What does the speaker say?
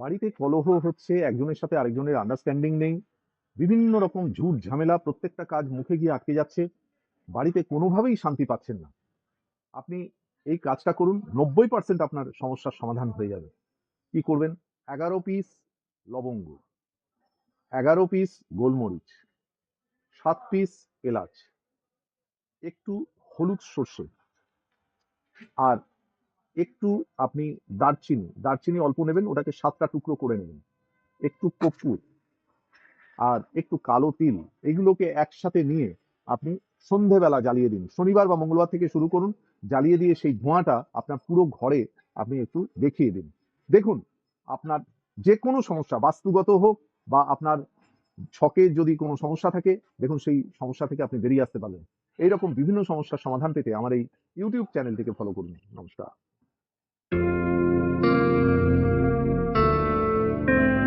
বাড়িতে কলহ হচ্ছে, একজনের সাথে আরেকজনের আন্ডারস্ট্যান্ডিং নেই, বিভিন্ন রকম ঝুট ঝামেলা, প্রত্যেকটা কাজ মুখে গিয়ে আটকে যাচ্ছে, বাড়িতে কোনোভাবেই শান্তি পাচ্ছেন না। আপনি এই কাজটা করুন, নব্বই পার্সেন্ট আপনার সমস্যার সমাধান হয়ে যাবে। কি করবেন? এগারো পিস লবঙ্গ, এগারো পিস গোলমরিচ, সাত পিস এলাচ, একটু হলুদ সর্ষে, আর একটু আপনি দারচিনি দারচিনি অল্প নেবেন, ওটাকে সাতটা টুকরো করে নেবেন। একটু কর্পূর আর একটু কালো তিল, এগুলোকে একসাথে নিয়ে আপনি সন্ধেবেলা জ্বালিয়ে দিন। শনিবার বা মঙ্গলবার থেকে শুরু করুন, জ্বালিয়ে দিয়ে সেই ধোঁয়াটা আপনার পুরো ঘরে আপনি একটু দেখিয়ে দিন। দেখুন, আপনার যে কোনো সমস্যা, বাস্তুগত হোক বা আপনার ছকে যদি কোনো সমস্যা থাকে, দেখুন সেই সমস্যা থেকে আপনি বেরিয়ে আসতে পারবেন এইরকম বিভিন্ন সমস্যার সমাধান পেতে আমার এই ইউটিউব চ্যানেলটিকে ফলো করুন। নমস্কার।